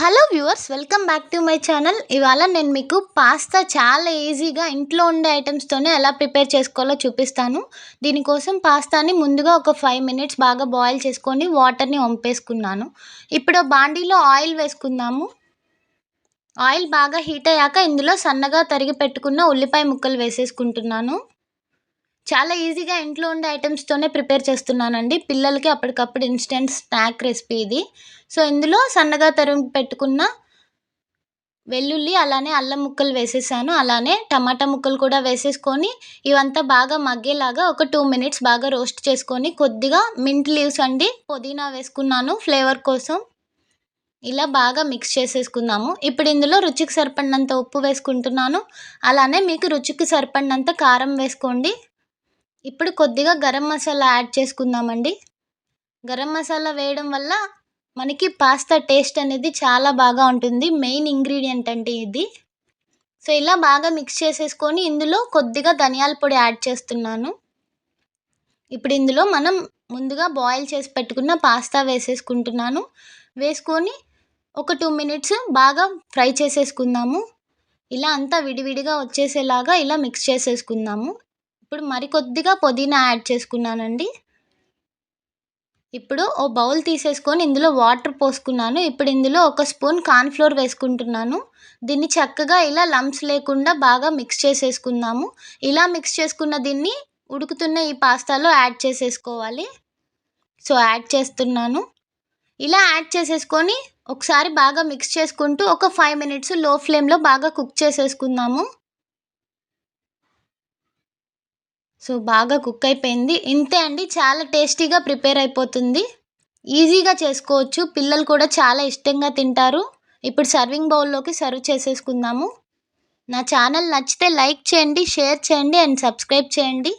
Hello viewers welcome back to my channel. ఇవాళ నేను మీకు పాస్తా చాలా ఈజీగా ఇంట్లో ఉండే ఐటమ్స్తోనే ఎలా ప్రిపేర్ చేసుకోవాలో చూపిస్తాను. దీనికోసం పాస్తాని ముందుగా ఒక ఫైవ్ మినిట్స్ బాగా బాయిల్ చేసుకొని వాటర్ని వంపేసుకున్నాను. ఇప్పుడు బాండీలో ఆయిల్ వేసుకుందాము. ఆయిల్ బాగా హీట్ అయ్యాక ఇందులో సన్నగా తరిగి పెట్టుకున్న ఉల్లిపాయ ముక్కలు వేసేసుకుంటున్నాను. చాలా ఈజీగా ఇంట్లో ఉండే ఐటమ్స్తోనే ప్రిపేర్ చేస్తున్నానండి. పిల్లలకి అప్పటికప్పుడు ఇన్స్టెంట్ స్నాక్ రెసిపీ ఇది. సో ఇందులో సన్నగా తరిగి పెట్టుకున్న వెల్లుల్లి అలానే అల్లం ముక్కలు వేసేసాను. అలానే టమాటా ముక్కలు కూడా వేసేసుకొని ఇవంతా బాగా మగ్గేలాగా ఒక టూ మినిట్స్ బాగా రోస్ట్ చేసుకొని కొద్దిగా మింట్ లీవ్స్ అండి పుదీనా వేసుకున్నాను ఫ్లేవర్ కోసం. ఇలా బాగా మిక్స్ చేసేసుకుందాము ఇప్పుడు ఇందులో రుచికి సరిపడినంత ఉప్పు వేసుకుంటున్నాను. అలానే మీకు రుచికి సరిపడినంత కారం వేసుకోండి. ఇప్పుడు కొద్దిగా గరం మసాలా యాడ్ చేసుకుందామండి. గరం మసాలా వేయడం వల్ల మనకి పాస్తా టేస్ట్ అనేది చాలా బాగా ఉంటుంది. మెయిన్ ఇంగ్రీడియంట్ అంటే ఇది. సో ఇలా బాగా మిక్స్ చేసేసుకొని ఇందులో కొద్దిగా ధనియాల పొడి యాడ్ చేస్తున్నాను. ఇప్పుడు ఇందులో మనం ముందుగా బాయిల్ చేసి పెట్టుకున్న పాస్తా వేసేసుకుంటున్నాను. వేసుకొని ఒక టూ మినిట్స్ బాగా ఫ్రై చేసేసుకుందాము. ఇలా అంతా విడివిడిగా వచ్చేసేలాగా ఇలా మిక్స్ చేసేసుకుందాము. ఇప్పుడు మరికొద్దిగా పుదీనా యాడ్ చేసుకున్నానండి. ఇప్పుడు ఓ బౌల్ తీసేసుకొని ఇందులో వాటర్ పోసుకున్నాను. ఇప్పుడు ఇందులో ఒక స్పూన్ కార్న్ఫ్లోర్ వేసుకుంటున్నాను. దీన్ని చక్కగా ఇలా లంప్స్ లేకుండా బాగా మిక్స్ చేసేసుకుందాము. ఇలా మిక్స్ చేసుకున్న దీన్ని ఉడుకుతున్న ఈ పాస్తాలో యాడ్ చేసేసుకోవాలి. సో యాడ్ చేస్తున్నాను. ఇలా యాడ్ చేసేసుకొని ఒకసారి బాగా మిక్స్ చేసుకుంటూ ఒక ఫైవ్ మినిట్స్లో ఫ్లేమ్లో బాగా కుక్ చేసేసుకుందాము. సో బాగా కుక్ అయిపోయింది. ఇంతే అండి. చాలా టేస్టీగా ప్రిపేర్ అయిపోతుంది. ఈజీగా చేసుకోవచ్చు. పిల్లలు కూడా చాలా ఇష్టంగా తింటారు. ఇప్పుడు సర్వింగ్ బౌల్లోకి సర్వ్ చేసేసుకుందాము. నా ఛానల్ నచ్చితే లైక్ చేయండి షేర్ చేయండి అండ్ సబ్స్క్రైబ్ చేయండి.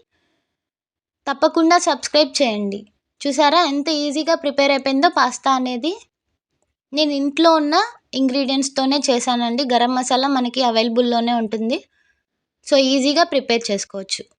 తప్పకుండా సబ్స్క్రైబ్ చేయండి. చూసారా ఎంత ఈజీగా ప్రిపేర్ అయిపోయిందో పాస్తా అనేది. నేను ఇంట్లో ఉన్న ఇంగ్రీడియంట్స్తోనే చేశానండి. గరం మసాలా మనకి అవైలబుల్లోనే ఉంటుంది. సో ఈజీగా ప్రిపేర్ చేసుకోవచ్చు.